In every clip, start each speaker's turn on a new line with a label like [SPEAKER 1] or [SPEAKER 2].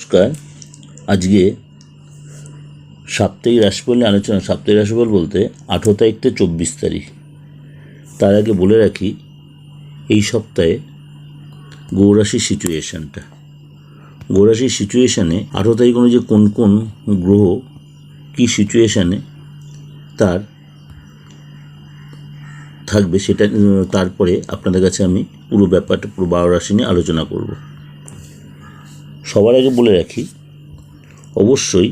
[SPEAKER 1] নমস্কার। আজকে সাপ্তাহিক রাশিফল নিয়ে আলোচনা। সাপ্তাহিক রাশিফল বলতে আঠেরো তারিখ থেকে চব্বিশ তারিখ। তার আগে বলে রাখি, এই সপ্তাহে গৌরাশির সিচুয়েশানটা গৌরাশির সিচুয়েশানে আঠেরো তারিখ অনুযায়ী কোন কোন গ্রহ কী সিচুয়েশানে তার থাকবে সেটা, তারপরে আপনাদের কাছে আমি পুরো ব্যাপারটা, পুরো বারো রাশি নিয়ে আলোচনা করব। সবার আগে বলে রাখি, অবশ্যই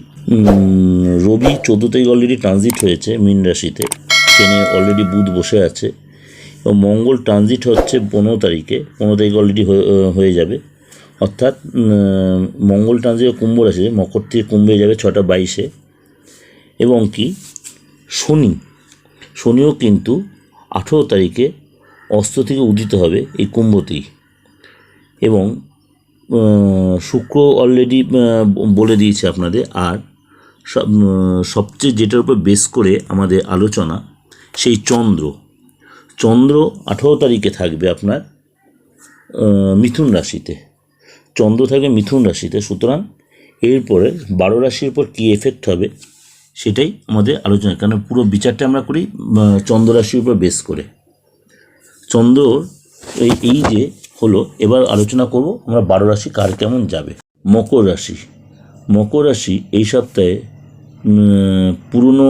[SPEAKER 1] রবি চোদ্দ তারিখ অলরেডি ট্রানজিট হয়েছে মীন রাশিতে। ট্রেনে অলরেডি বুধ বসে আছে এবং মঙ্গল ট্রানজিট হচ্ছে পনেরো তারিখে পনেরো তারিখ অলরেডি হয়ে যাবে। অর্থাৎ মঙ্গল ট্রানজিট কুম্ভ রাশিতে, মকর থেকে কুম্ভে যাবে ছটা বাইশে। এবং কি, শনি, শনিও কিন্তু আঠেরো তারিখে অস্ত থেকে উদিত হবে এই কুম্ভতেই এবং শুক্র অলরেডি বলে দিয়েছে আপনাদের। আর সব সবচেয়ে যেটার উপর বেস করে আমাদের আলোচনা সেই চন্দ্র। চন্দ্র আঠেরো তারিখে থাকবে আপনার মিথুন রাশিতে। চন্দ্র থাকবে মিথুন রাশিতে। সুতরাং এরপরে বারো রাশির উপর কী এফেক্ট হবে সেটাই আমাদের আলোচনা। কারণ পুরো বিচারটা আমরা করি চন্দ্র রাশির উপর বেস করে। চন্দ্র এই যে হলো, এবার আলোচনা করব আমরা বারো রাশি কার কেমন যাবে। মকর রাশি। মকর রাশি এই সপ্তাহে পুরনো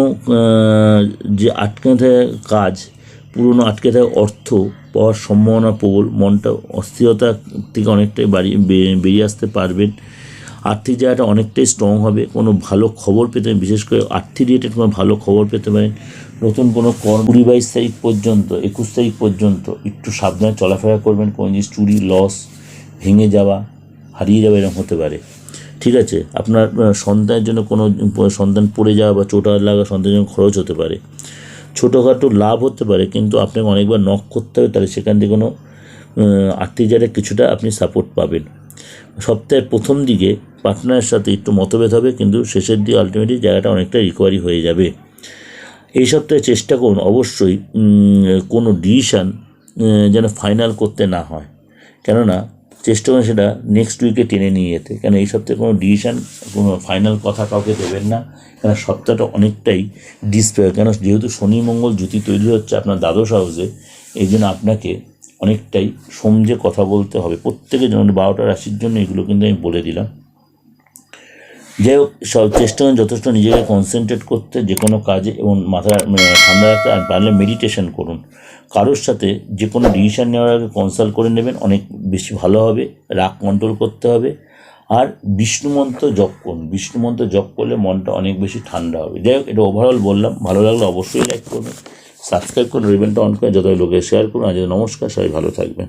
[SPEAKER 1] যে আটকে থাকা কাজ, পুরনো আটকে থাকা অর্থ পাওয়ার সম্ভাবনা প্রবল, মনটা অস্থিরতা থেকে অনেকটাই বাড়িয়ে বেরিয়ে আসতে পারবেন। আর্থিক জায়গাটা অনেকটাই স্ট্রং হবে। কোনো ভালো খবর পেতে বিশেষ করে আর্থিক রিলেটেড কোনো ভালো খবর পেতে পারেন। নতুন কোনো কর কুড়ি বাইশ তারিখ পর্যন্ত, একুশ তারিখ পর্যন্ত একটু সাবধানে চলাফেরা করবেন। কোনো জিনিস চুরি লস ভেঙে যাওয়া, হারিয়ে যাওয়া এরকম হতে পারে। ঠিক আছে? আপনার সন্তানের জন্য কোনো, সন্তান পড়ে যাওয়া বা চোট লাগা সন্তানের জন্য খরচ হতে পারে। ছোটোখাটো লাভ হতে পারে, কিন্তু আপনাকে অনেকবার নক করতে হবে, তাহলে সেখান থেকে কোনো আর্থিক জায়গায় কিছুটা আপনি সাপোর্ট পাবেন। সপ্তাহের প্রথম দিকে পার্টনারের সাথে একটু মতভেদ হবে, কিন্তু শেষের দিকে আলটিমেটলি জায়গাটা অনেকটা রিকভারি হয়ে যাবে। এই সপ্তাহে চেষ্টা করুন অবশ্যই কোনো ডিসিশান যেন ফাইনাল করতে না হয়। কেননা চেষ্টা করুন সেটা নেক্সট উইকে টেনে নিয়ে যেতে। কেন এই সপ্তাহে কোনো ডিসিশান কোনো ফাইনাল কথা কাউকে দেবেন না। কেন সপ্তাহটা অনেকটাই ডিসপ্লে কেন যেহেতু শনি মঙ্গল জ্যোতি তৈরি হচ্ছে আপনার দ্বাদশ হাউসে এই জন্য আপনাকে অনেকটাই সমঝে কথা বলতে হবে। প্রত্যেকের জন্য, বারোটা রাশির জন্য এগুলো কিন্তু আমি বলে দিলাম। যাই হোক, সব চেষ্টা করুন যথেষ্ট নিজেকে কনসেন্ট্রেট করতে, যে কোনো কাজে এবং মাথা মানে ঠান্ডা রাখতে আর পারলে মেডিটেশন করুন। কারোর সাথে যে কোনো ডিসিশান নেওয়ার আগে কনসাল্ট করে নেবেন, অনেক বেশি ভালো হবে, রাগ কন্ট্রোল করতে হবে। আর বিষ্ণু মন্ত্র জপ করুন। বিষ্ণু মন্ত্র জপ করলে মনটা অনেক বেশি ঠান্ডা হবে। যাই হোক, এটা ওভারঅল বললাম। ভালো লাগলে অবশ্যই লাইক করবেন। সাবস্ক্রাইব করুন রিবেনটা অন করে যত লোকে শেয়ার করুন আজ নমস্কার সবাই ভালো থাকবেন।